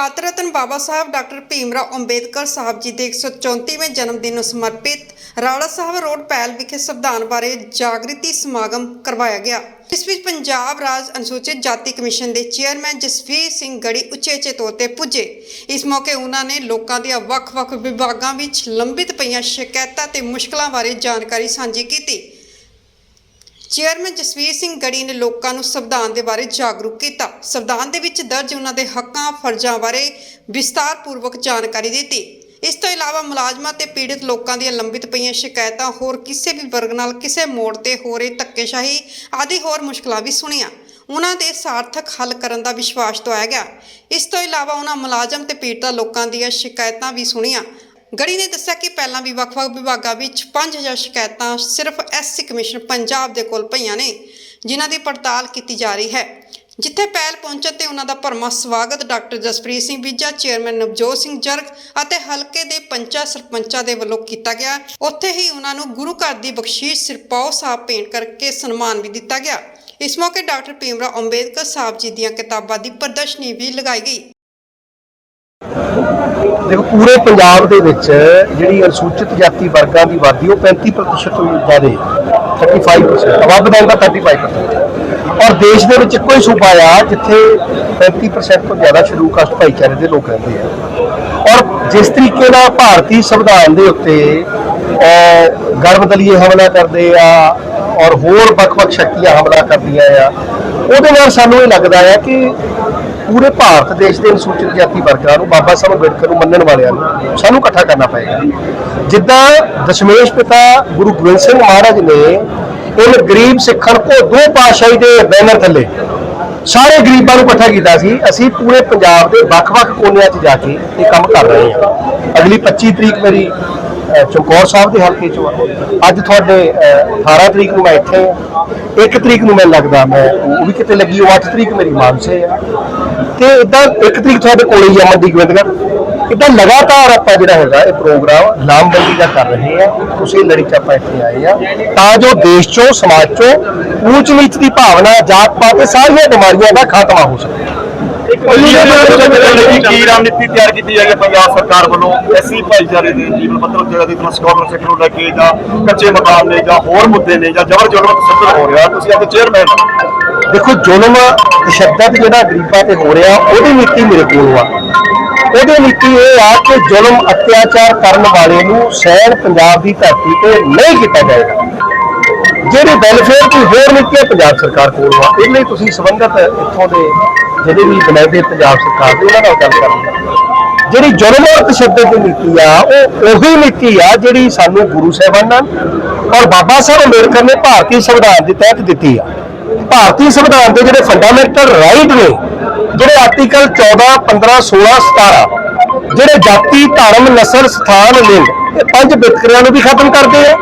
ਭਾਰਤ ਰਤਨ ਬਾਬਾ ਸਾਹਿਬ doctor Bhimrao Ambedkar ਸਾਹਿਬ ਜੀ ਦੇ 134ਵੇਂ ਜਨਮ ਦਿਨ ਨੂੰ ਸਮਰਪਿਤ ਰਾੜਾ ਸਾਹਿਬ ਰੋਡ ਪੈਲ ਵਿਖੇ ਸੰਵਿਧਾਨ ਬਾਰੇ ਜਾਗ੍ਰਿਤੀ ਸਮਾਗਮ ਕਰਵਾਇਆ ਗਿਆ। ਇਸ ਵਿੱਚ ਪੰਜਾਬ ਰਾਜ ਅਨੁਸੂਚਿਤ ਜਾਤੀ ਕਮਿਸ਼ਨ ਦੇ ਚੇਅਰਮੈਨ ਜਸਵੀਰ ਸਿੰਘ ਗੜੀ ਉਚੇਚੇ ਤੌਰ ਤੇ ਪੁੱਜੇ। ਇਸ ਮੌਕੇ ਉਹਨਾਂ ਨੇ ਲੋਕਾਂ ਦੀਆਂ ਵੱਖ-ਵੱਖ ਵਿਭਾਗਾਂ ਵਿੱਚ ਲੰਬਿਤ ਪਈਆਂ ਸ਼ਿਕਾਇਤਾਂ ਤੇ ਮੁਸ਼ਕਲਾਂ ਬਾਰੇ ਜਾਣਕਾਰੀ ਸਾਂਝੀ ਕੀਤੀ। ਚੇਅਰਮੈਨ ਜਸਵੀਰ ਸਿੰਘ ਗੜੀ ਨੇ ਲੋਕਾਂ ਨੂੰ ਸੰਵਿਧਾਨ ਦੇ ਬਾਰੇ ਜਾਗਰੂਕ ਕੀਤਾ। ਸੰਵਿਧਾਨ ਦੇ ਵਿੱਚ ਦਰਜ ਉਹਨਾਂ ਦੇ ਹੱਕਾਂ, ਫਰਜ਼ਾਂ ਬਾਰੇ ਵਿਸਤਾਰਪੂਰਵਕ ਜਾਣਕਾਰੀ ਦਿੱਤੀ। ਇਸ ਤੋਂ ਇਲਾਵਾ ਮੁਲਾਜ਼ਮਾਂ ਤੇ ਪੀੜਤ ਲੋਕਾਂ ਦੀਆਂ ਲੰਬਿਤ ਪਈਆਂ ਸ਼ਿਕਾਇਤਾਂ, ਹੋਰ ਕਿਸੇ ਵੀ ਵਰਗ ਨਾਲ ਕਿਸੇ ਮੋੜ ਤੇ ਹੋ ਰਹੀ ਧੱਕੇਸ਼ਾਹੀ ਆਦਿ ਹੋਰ ਮੁਸ਼ਕਲਾਂ ਵੀ ਸੁਣੀਆਂ। ਉਹਨਾਂ ਦੇ ਸਾਰਥਕ ਹੱਲ ਕਰਨ ਦਾ ਵਿਸ਼ਵਾਸ ਦਵਾਇਆ ਗਿਆ। ਇਸ ਤੋਂ ਇਲਾਵਾ ਉਹਨਾਂ ਮੁਲਾਜ਼ਮ ਤੇ ਪੀੜਤ ਲੋਕਾਂ ਦੀਆਂ ਸ਼ਿਕਾਇਤਾਂ ਵੀ ਸੁਣੀਆਂ। ਗੜੀ ਨੇ ਦੱਸਿਆ ਕਿ ਪਹਿਲਾਂ ਵੀ ਵੱਖ-ਵੱਖ ਵਿਭਾਗਾਂ ਵਿੱਚ 5000 ਸ਼ਿਕਾਇਤਾਂ ਸਿਰਫ ਐਸਸੀ ਕਮਿਸ਼ਨ ਪੰਜਾਬ ਦੇ ਕੋਲ ਪਈਆਂ ਨੇ, ਜਿਨ੍ਹਾਂ ਦੀ ਪੜਤਾਲ ਕੀਤੀ ਜਾ ਰਹੀ ਹੈ। ਜਿੱਥੇ ਪਹਿਲ ਪਹੁੰਚਣ ਤੇ ਉਹਨਾਂ ਦਾ ਭਰਮਾ ਸਵਾਗਤ ਡਾਕਟਰ ਜਸਪ੍ਰੀਤ ਸਿੰਘ ਵਿਜਾ ਚੇਅਰਮੈਨ ਨਵਜੋਤ ਸਿੰਘ ਜਰਗ ਅਤੇ ਹਲਕੇ ਦੇ ਪੰਚਾਂ ਸਰਪੰਚਾਂ ਦੇ ਵੱਲੋਂ ਕੀਤਾ ਗਿਆ। ਉੱਥੇ ਹੀ ਉਹਨਾਂ ਨੂੰ ਗੁਰੂ ਘਰ ਦੀ ਬਖਸ਼ੀਸ਼ ਸਿਰਪਾਓ ਸਾਹਿਬ ਭੇਂਟ ਕਰਕੇ ਸਨਮਾਨ ਵੀ ਦਿੱਤਾ ਗਿਆ। ਇਸ ਮੌਕੇ ਡਾਕਟਰ ਭੀਮਰਾਓ ਅੰਬੇਦਕਰ ਸਾਹਿਬ ਜੀ ਦੀਆਂ ਕਿਤਾਬਾਂ ਦੀ ਪ੍ਰਦਰਸ਼ਨੀ ਵੀ ਲਗਾਈ ਗਈ। ਦੇਖੋ ਪੂਰੇ ਪੰਜਾਬ ਦੇ ਵਿੱਚ ਜਿਹੜੀ ਅਨੁਸੂਚਿਤ ਜਾਤੀ ਵਰਗਾਂ ਦੀ ਆਬਾਦੀ ਉਹ 35% ਤੋਂ ਜ਼ਿਆਦਾ 35% ਆਬਾਦੀ ਦਾ 35% ਔਰ ਦੇਸ਼ ਦੇ ਵਿੱਚ ਇੱਕੋ ਹੀ ਸੂਬਾ ਆ ਜਿੱਥੇ 35% ਤੋਂ ਜ਼ਿਆਦਾ ਸ਼ਡਿਊਲ ਕਾਸਟ ਭਾਈਚਾਰੇ ਦੇ ਲੋਕ ਰਹਿੰਦੇ ਆ। ਔਰ ਜਿਸ ਤਰੀਕੇ ਨਾਲ ਭਾਰਤੀ ਸੰਵਿਧਾਨ ਦੇ ਉੱਤੇ ਅਹ, ਗਰਭਦਲੀਏ ਹਮਲਾ ਕਰਦੇ ਆ ਔਰ ਹੋਰ ਵੱਖ-ਵੱਖ ਸ਼ਕਤੀਆਂ ਹਮਲਾ ਕਰਦੀਆਂ ਆ ਉਹਦੇ ਨਾਲ ਸਾਨੂੰ ਇਹ ਲੱਗਦਾ ਆ ਕਿ ਪੂਰੇ ਭਾਰਤ ਦੇਸ਼ ਦੇ ਅਨੁਸੂਚਿਤ ਜਾਤੀ ਵਰਗਾਂ ਨੂੰ ਬਾਬਾ ਸਾਹਿਬ ਅੰਬੇਡਕਰ ਨੂੰ ਮੰਨਣ ਵਾਲਿਆਂ ਨੂੰ ਸਾਨੂੰ ਇਕੱਠਾ ਕਰਨਾ ਪਏਗਾ। ਜਿੱਦਾਂ ਦਸ਼ਮੇਸ਼ ਪਿਤਾ ਗੁਰੂ ਗੋਬਿੰਦ ਸਿੰਘ ਮਹਾਰਾਜ ਨੇ ਇਹ ਗਰੀਬ ਸਿੱਖਣ ਕੋ ਦੋ ਪਾਤਸ਼ਾਹੀ ਦੇ ਬੈਨਰ ਥੱਲੇ ਸਾਰੇ ਗਰੀਬਾਂ ਨੂੰ ਇਕੱਠਾ ਕੀਤਾ ਸੀ। ਅਸੀਂ ਪੂਰੇ ਪੰਜਾਬ ਦੇ ਵੱਖ-ਵੱਖ ਕੋਨਿਆਂ 'ਚ ਜਾ ਕੇ ਇਹ ਕੰਮ ਕਰ ਰਹੇ ਹਾਂ। ਅਗਲੀ 25 ਤਰੀਕ ਮੇਰੀ ਚਮਕੌਰ ਸਾਹਿਬ ਦੇ ਹਲਕੇ 'ਚੋਂ ਆ ਅੱਜ ਤੁਹਾਡੇ ਅਹ, 18 ਤਰੀਕ ਨੂੰ ਮੈਂ ਇੱਥੇ ਹਾਂ। 1 ਤਰੀਕ ਨੂੰ ਮੈਨੂੰ ਲੱਗਦਾ ਮੈਂ ਉਹ ਵੀ ਕਿਤੇ ਲੱਗੀ ਉਹ 8 ਤਰੀਕ ਮੇਰੀ ਮਾਨਸੇ ਆ। ਤੇ ਇਦਾਂ ਇੱਕ ਤਰੀਕ ਤੁਹਾਡੇ ਕੋਲੇ ਹੀ ਆ ਮੰਡੀ ਗੋਬਿੰਦਗੜ੍ਹ। ਇਦਾਂ ਲਗਾਤਾਰ ਆਪਾਂ ਜਿਹੜਾ ਹੈਗਾ ਇਹ ਪ੍ਰੋਗਰਾਮ ਲਾਮਬੰਦੀ ਦਾ ਕਰ ਰਹੇ ਆ ਤੁਸੀਂ ਲੜੀ ਚ ਆਪਾਂ ਇੱਥੇ ਆਏ ਆ। ਤਾਂ ਜੋ ਦੇਸ਼ ਚੋਂ ਸਮਾਜ ਚੋਂ ਊਚ ਨੀਚ ਦੀ ਭਾਵਨਾ ਜਾਤ ਪਾਤ ਤੇ ਸਾਰੀਆਂ ਬਿਮਾਰੀਆਂ ਦਾ ਖਾਤਮਾ ਹੋ ਸਕੇ। ਕੀ ਰਣਨੀਤੀ ਤਿਆਰ ਕੀਤੀ ਜਾਏਗੀ ਪੰਜਾਬ ਸਰਕਾਰ ਵੱਲੋਂ। ਐਸੀ ਭਾਈਚਾਰੇ ਦੇ, ਜੀਵਨ ਪੱਧਰ ਉੱਤੇ ਦੀ ਤਰ੍ਹਾਂ ਸਕਾਲਰਸ਼ਿਪ ਨੂੰ ਲੈ ਕੇ ਜਾਂ ਕੱਚੇ ਮਕਾਨ ਨੇ ਜਾਂ ਹੋਰ ਮੁੱਦੇ ਨੇ ਜਾਂ ਜਬਰ ਜੁਲਮ ਤਸੱਦਦ ਹੋ ਰਿਹਾ, ਤੁਸੀਂ ਆਪਣੇ ਚੇਅਰਮੈਨ ਦੇਖੋ, ਜ਼ੁਲਮ ਤਸ਼ੱਦਦ ਜਿਹੜਾ ਗਰੀਬਾਂ ਤੇ ਹੋ ਰਿਹਾ, ਉਹਦੀ ਨੀਤੀ ਮੇਰੇ ਕੋਲ ਆ। ਉਹਦੀ ਨੀਤੀ ਇਹ ਆ ਕਿ ਜ਼ੁਲਮ ਅਤਿਆਚਾਰ ਕਰਨ ਵਾਲੇ ਨੂੰ ਸਹਿਣ ਪੰਜਾਬ ਦੀ ਧਰਤੀ ਤੇ ਨਹੀਂ ਕੀਤਾ ਜਾਏਗਾ। ਜਿਹੜੇ ਵੈਲਫੇਅਰ ਕੋਈ ਹੋਰ ਨੀਤੀਆਂ ਪੰਜਾਬ ਸਰਕਾਰ ਕੋਲ ਆ। ਇਹ ਲਈ ਤੁਸੀਂ ਸੰਬੰਧਤ ਇੱਥੋਂ ਦੇ ਜਿਹੜੇ ਵੀ ਬੁਲਾਇਦੇ ਪੰਜਾਬ ਸਰਕਾਰ ਦੇ ਉਹਨਾਂ ਨਾਲ ਗੱਲ ਕਰਨੀ ਜਿਹੜੀ ਜ਼ੁਲਮ ਔਰ ਤਸ਼ੱਦਦ ਦੀ ਨੀਤੀ ਆ, ਉਹ ਉਹੀ ਨੀਤੀ ਆ ਜਿਹੜੀ ਸਾਨੂੰ ਗੁਰੂ ਸਾਹਿਬਾਨਾਂ ਔਰ ਬਾਬਾ ਸਾਹਿਬ ਅੰਬੇਡਕਰ ਨੇ ਭਾਰਤੀ ਸੰਵਿਧਾਨ ਦੇ ਤਹਿਤ ਦਿੱਤੀ ਆ। ਭਾਰਤੀ ਸੰਵਿਧਾਨ ਦੇ ਜਿਹੜੇ ਫੰਡਾਮੈਂਟਲ ਰਾਈਟ ਨੇ, ਜਿਹੜੇ ਆਰਟੀਕਲ 14 15 16 17 ਜਿਹੜੇ ਜਾਤੀ, ਧਰਮ, ਨਸਲ, ਸਥਾਨ, ਲਿੰਗ, ਇਹ ਪੰਜ ਵਿਤਕਰਿਆਂ ਨੂੰ ਵੀ ਖਤਮ ਕਰਦੇ ਆ।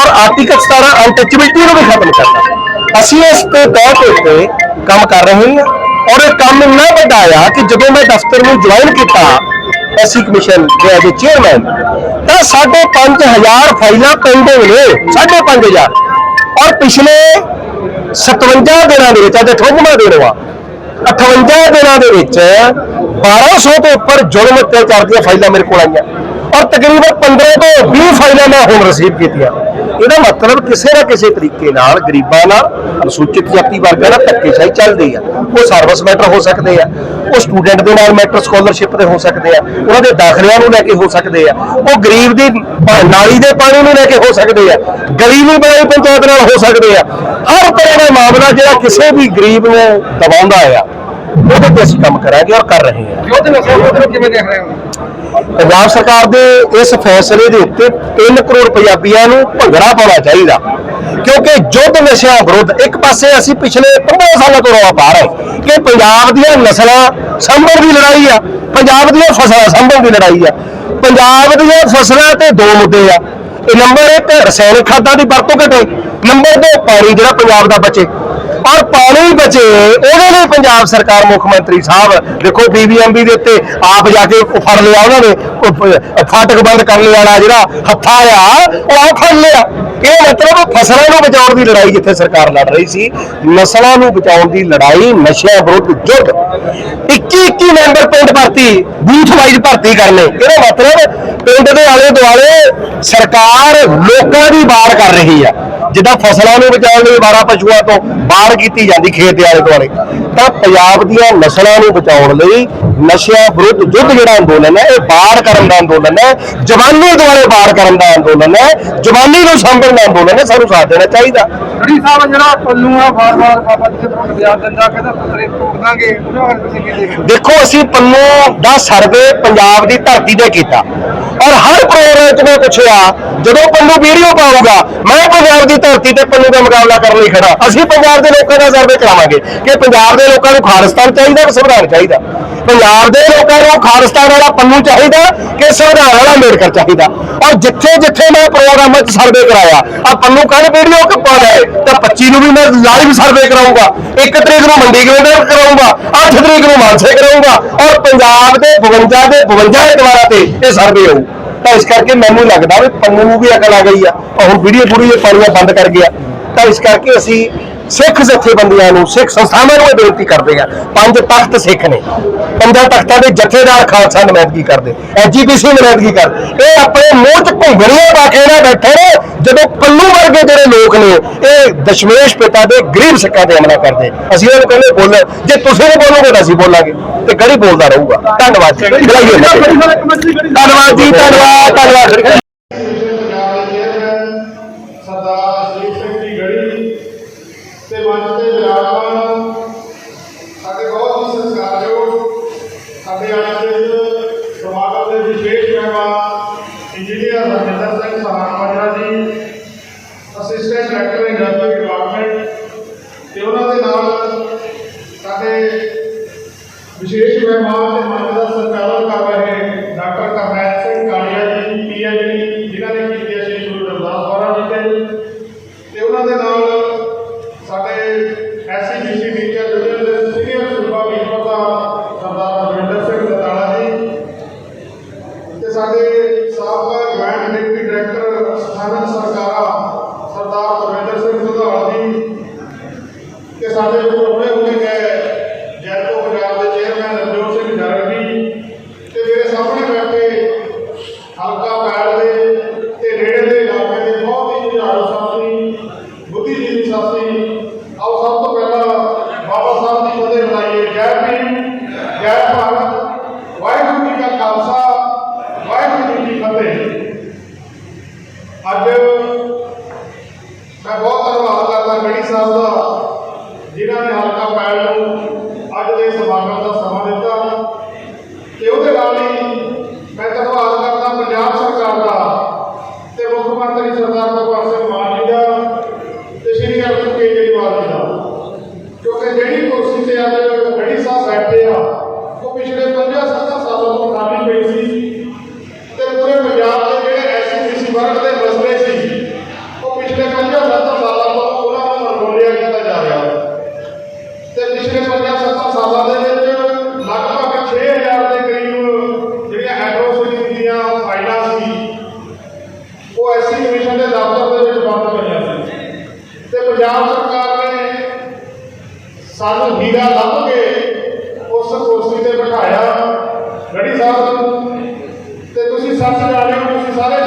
ਔਰ ਆਰਟੀਕਲ 17 ਅਨਟਚੇਬਿਲਟੀ ਨੂੰ ਵੀ ਖਤਮ ਕਰਦਾ ਅਸੀਂ ਇਸ ਤੇ ਤੌਰ ਤੇ ਉੱਤੇ ਕੰਮ ਕਰ ਰਹੇ ਹਾਂ ਔਰ ਇਹ ਕੰਮ ਇੰਨਾ ਵੱਡਾ ਆ ਕਿ ਜਦੋਂ ਮੈਂ ਦਫ਼ਤਰ ਨੂੰ ਜੁਆਇਨ ਕੀਤਾ ਐਸਸੀ ਕਮਿਸ਼ਨ ਦੇ ਐਜ਼ ਚੇਅਰਮੈਨ ਤਾਂ ਸਾਢੇ 5000 ਫਾਈਲਾਂ ਪੈਂਡਿੰਗ ਨੇ, ਸਾਢੇ 5000 ਔਰ ਪਿਛਲੇ 57 ਦਿਨਾਂ ਦੇ ਵਿੱਚ, ਅੱਜ 58ਵਾਂ ਦਿਨ ਵਾ 58 ਦਿਨਾਂ ਦੇ ਵਿੱਚ 1200 ਤੋਂ ਉੱਪਰ ਜ਼ੁਲਮ ਅਤਿਆਚਾਰ ਦੀਆਂ ਫਾਈਲਾਂ ਮੇਰੇ ਕੋਲ ਆਈਆਂ। ਔਰ ਤਕਰੀਬਨ 15 ਤੋਂ 20 ਫਾਈਲਾਂ ਮੈਂ ਹੁਣ ਰਿਸੀਵ ਕੀਤੀਆਂ। ਇਹਦਾ ਮਤਲਬ ਕਿਸੇ ਨਾ ਕਿਸੇ ਤਰੀਕੇ ਨਾਲ ਗਰੀਬਾਂ ਨਾਲ, ਅਨੁਸੂਚਿਤ ਜਾਤੀ ਵਰਗਾਂ ਨਾਲ ਧੱਕੇਸ਼ਾਹੀ ਚੱਲਦੀ ਆ। ਉਹ ਸਰਵਿਸ ਮੈਟਰ ਹੋ ਸਕਦੇ ਆ। ਉਹ ਸਟੂਡੈਂਟ ਦੇ ਨਾਲ ਮੈਟਰ ਸਕਾਲਰਸ਼ਿਪ ਦੇ ਹੋ ਸਕਦੇ ਆ। ਉਹਨਾਂ ਦੇ ਦਾਖਲਿਆਂ ਨੂੰ ਲੈ ਕੇ ਹੋ ਸਕਦੇ ਆ। ਉਹ ਗਰੀਬ ਦੀ ਨਾਲੀ ਦੇ ਪਾਣੀ ਨੂੰ ਲੈ ਕੇ ਹੋ ਸਕਦੇ ਆ। ਗਲੀ ਨੂੰ ਬਣਾਈ ਪੰਚਾਇਤ ਨਾਲ ਹੋ ਸਕਦੇ ਆ। ਹਰ ਤਰ੍ਹਾਂ ਦਾ ਮਾਮਲਾ ਜਿਹੜਾ ਕਿਸੇ ਵੀ ਗਰੀਬ ਨੂੰ ਦਬਾਉਂਦਾ ਆ। ਉਹਦੇ ਤੇ ਅਸੀਂ ਕੰਮ ਕਰਾਂਗੇ ਔਰ ਕਰ ਰਹੇ ਹਾਂ। ਉਹਦੇ ਨਾਲ ਕਿਵੇਂ ਦੇਖ ਰਹੇ ਹੋ? ਪੰਜਾਬ ਸਰਕਾਰ ਦੇ ਇਸ ਫੈਸਲੇ ਦੇ ਉੱਤੇ 3 ਕਰੋੜ ਪੰਜਾਬੀਆਂ ਨੂੰ ਭੰਗੜਾ ਪਾਉਣਾ ਚਾਹੀਦਾ। ਕਿਉਂਕਿ ਜੁੱਧ ਨਸ਼ਿਆਂ ਵਿਰੁੱਧ ਇੱਕ ਪਾਸੇ ਅਸੀਂ ਪਿਛਲੇ 15 ਸਾਲਾਂ ਤੋਂ ਰੌਲਾ ਪਾ ਰਹੇ ਕਿ ਪੰਜਾਬ ਦੀਆਂ ਨਸਲਾਂ ਸੰਭਲ ਦੀ ਲੜਾਈ ਆ ਪੰਜਾਬ ਦੀਆਂ ਫਸਲਾਂ ਸੰਭਲ ਦੀ ਲੜਾਈ ਆ। ਪੰਜਾਬ ਦੀਆਂ ਫਸਲਾਂ ਤੇ ਦੋ ਮੁੱਦੇ ਆ। ਇਹ ਨੰਬਰ 1 ਰਸਾਇਣਿਕ ਖਾਦਾਂ ਦੀ ਵਰਤੋਂ ਘਟੇ ਨੰਬਰ 2 ਪਾਣੀ ਜਿਹੜਾ ਪੰਜਾਬ ਦਾ ਬਚੇ। ਔਰ ਪਾਣੀ ਬਚੇ, ਉਹਦੇ ਲਈ ਪੰਜਾਬ ਸਰਕਾਰ ਮੁੱਖ ਮੰਤਰੀ ਸਾਹਿਬ, ਦੇਖੋ ਬੀਬੀਐਮਬੀ ਦੇ ਉੱਤੇ ਆਪ ਜਾ ਕੇ ਫੜ ਲਿਆ, ਉਹਨਾਂ ਨੇ ਫਾਟਕ ਬੰਦ ਕਰਨ ਵਾਲਾ ਜਿਹੜਾ ਹੱਥਾ ਆ, ਉਹ ਆਪ ਫੜ ਲਿਆ। ਇਹ ਮਤਲਬ ਫਸਲਾਂ ਨੂੰ ਬਚਾਉਣ ਦੀ ਲੜਾਈ ਜਿੱਥੇ ਸਰਕਾਰ ਲੜ ਰਹੀ ਸੀ। ਨਸਲਾਂ ਨੂੰ ਬਚਾਉਣ ਦੀ ਲੜਾਈ, ਨਸ਼ਿਆਂ ਵਿਰੁੱਧ ਜੁੱਧ 21 21 ਮੈਂਬਰ ਪਿੰਡ ਭਰਤੀ, ਬੂਥ ਵਾਈਜ਼ ਭਰਤੀ ਕਰਨੇ। ਇਹਦਾ ਮਤਲਬ ਪਿੰਡ ਦੇ ਆਲੇ ਦੁਆਲੇ ਸਰਕਾਰ ਲੋਕਾਂ ਦੀ ਬਾੜ ਕਰ ਰਹੀ ਆ। ਜਿੱਦਾਂ ਫਸਲਾਂ ਨੂੰ ਬਚਾਉਣ ਲਈ ਬਾਰਾ ਪਸ਼ੂਆਂ ਤੋਂ ਬਾੜ ਕੀਤੀ ਜਾਂਦੀ ਖੇਤ ਦੇ ਆਲੇ ਦੁਆਲੇ। ਤਾਂ ਪੰਜਾਬ ਦੀਆਂ ਨਸਲਾਂ ਨੂੰ ਬਚਾਉਣ ਲਈ ਨਸ਼ਿਆਂ ਵਿਰੁੱਧ ਯੁੱਧ ਜਿਹੜਾ ਅੰਦੋਲਨ ਹੈ ਇਹ ਬਾੜ ਕਰਨ ਦਾ ਅੰਦੋਲਨ ਹੈ ਜਵਾਨੀ ਦੁਆਲੇ ਬਾੜ ਕਰਨ ਦਾ ਅੰਦੋਲਨ ਹੈ ਜਵਾਨੀ ਨੂੰ ਸੰਭਲਣ ਦਾ ਅੰਦੋਲਨ ਹੈ ਸਾਨੂੰ ਸਾਥ ਦੇਣਾ ਚਾਹੀਦਾ। ਗੜੀ ਸਾਹਿਬ ਜਿਹੜਾ ਪੱਲੂ ਆ ਵਾਰ-ਵਾਰ ਬਾਬਾ ਜੀ ਦੇ ਬਿਆਨ ਦਿੰਦਾ ਕਹਿੰਦਾ ਪੱਤਰੇ ਤੋੜ ਦਾਂਗੇ ਉਹਨਾਂ ਬਾਰੇ ਤੁਸੀਂ ਕੀ ਦੇਖਦੇ? ਦੇਖੋ ਅਸੀਂ ਪੰਨੂ ਦਾ ਸਰਵੇ ਪੰਜਾਬ ਦੀ ਧਰਤੀ ਤੇ ਕੀਤਾ। ਔਰ ਹਰ ਪ੍ਰੋਗਰਾਮ 'ਚ ਮੈਂ ਪੁੱਛਿਆ ਜਦੋਂ ਪੰਨੂ ਵੀਡੀਓ ਪਾਊਗਾ ਮੈਂ ਪੰਜਾਬ ਦੀ ਧਰਤੀ ਤੇ ਪੰਨੂ ਦਾ ਮੁਕਾਬਲਾ ਕਰਨ ਲਈ ਖੜਾ। ਅਸੀਂ ਪੰਜਾਬ ਦੇ ਲੋਕਾਂ ਦਾ ਸਰਵੇ ਕਰਾਵਾਂਗੇ ਕਿ ਪੰਜਾਬ ਦੇ ਲੋਕਾਂ ਨੂੰ ਖਾਲਿਸਤਾਨ ਚਾਹੀਦਾ ਕਿ ਸੰਵਿਧਾਨ ਚਾਹੀਦਾ। ਪੰਜਾਬ ਦੇ ਲੋਕਾਂ ਨੂੰ ਖਾਲਿਸਤਾਨ ਵਾਲਾ ਪੰਨੂ ਚਾਹੀਦਾ ਕਿ ਸੰਵਿਧਾਨ ਵਾਲਾ ਅੰਬੇਡਕਰ ਚਾਹੀਦਾ। ਔਰ ਜਿੱਥੇ ਜਿੱਥੇ ਮੈਂ ਪ੍ਰੋਗਰਾਮਾਂ 'ਚ ਸਰਵੇ ਕਰਾਇਆ, ਆ ਪੰਨੂ ਕੱਲ ਵੀਡੀਓ ਕਿ ਪਾ ਤਾਂ 25 ਨੂੰ ਵੀ ਮੈਂ ਲਾਈਵ ਸਰਵੇ ਕਰਾਊਂਗਾ 1 ਤਰੀਕ ਨੂੰ ਮੰਡੀ ਗਵੇਂਦਰ ਕਰਾਊਂਗਾ 8 ਤਰੀਕ ਨੂੰ ਮਾਨਸੇ ਕਰਾਊਂਗਾ, ਔਰ ਪੰਜਾਬ ਦੇ 52 ਦੇ 52 ਦੁਆਰਾ ਤੇ ਇਹ ਸਰਵੇ ਹੋਊ। ਤਾਂ ਇਸ ਕਰਕੇ ਮੈਨੂੰ ਲੱਗਦਾ ਵੀ ਪੰਨੂ ਨੂੰ ਵੀ ਅਕਲ ਆ ਗਈ ਆ। ਹੁਣ ਵੀਡੀਓ ਪੂਰੀ ਇਹ ਪਾਣੀਆਂ ਬੰਦ ਕਰ ਗਿਆ। ਤਾਂ ਇਸ ਕਰਕੇ ਅਸੀਂ ਸਿੱਖ ਜਥੇਬੰਦੀਆਂ ਨੂੰ ਸਿੱਖ ਸੰਸਥਾਵਾਂ ਨੂੰ ਇਹ ਬੇਨਤੀ ਕਰਦੇ ਆ ਪੰਜ ਤਖਤ ਸਿੱਖ ਨੇ ਪੰਜਾਂ ਤਖਤਾਂ ਦੇ ਜਥੇਦਾਰ ਖਾਲਸਾ ਨੁਮਾਇੰਦਗੀ ਕਰਦੇ ਐਜੀਪੀਸੀ ਨੁਮਾਇੰਦਗੀ ਕਰਦੇ ਇਹ ਆਪਣੇ ਮੂੰਹ 'ਚ ਘੁੰਗਣੀਆਂ ਪਾ ਕੇ ਨਾ ਬੈਠੇ ਨੇ ਜਦੋਂ ਪੱਲੂ ਵਰਗੇ ਜਿਹੜੇ ਲੋਕ ਨੇ ਇਹ ਦਸ਼ਮੇਸ਼ ਪਿਤਾ ਦੇ ਗਰੀਬ ਸਿੱਖਾਂ ਤੇ ਹਮਲਾ ਕਰਦੇ ਅਸੀਂ ਉਹਨਾਂ ਨੂੰ ਕਹਿੰਦੇ ਬੋਲੋ ਜੇ ਤੁਸੀਂ ਨਹੀਂ ਬੋਲੋਗੇ ਤਾਂ ਅਸੀਂ ਬੋਲਾਂਗੇ ਤੇ ਗੜੀ ਬੋਲਦਾ ਰਹੂਗਾ ਧੰਨਵਾਦ ਜੀ। ਧੰਨਵਾਦ ਜੀ ਧੰਨਵਾਦ ਧੰਨਵਾਦ ਅਸਿਸਟੈਂਟ ਡਾਇਰੈਕਟਰ ਇੰਡਸਟਰੀ ਡਿਪਾਰਟਮੈਂਟ ਤੇ ਉਹਨਾਂ ਦੇ ਨਾਲ ਸਾਡੇ ਵਿਸ਼ੇਸ਼ ਮਹਿਮਾਨ ਤੇ ਮੁੱਖ ਸਾਨੂੰ ਹੀਰਾ ਲੱਭ ਕੇ ਉਸ ਕੁਰਸੀ ਤੇ ਬਿਠਾਇਆ। ਗੜੀ ਸਾਹਿਬ, ਤੇ ਤੁਸੀਂ ਸੱਚ ਜਾਣਦੇ ਹੋ, ਤੁਸੀਂ ਸਾਰੇ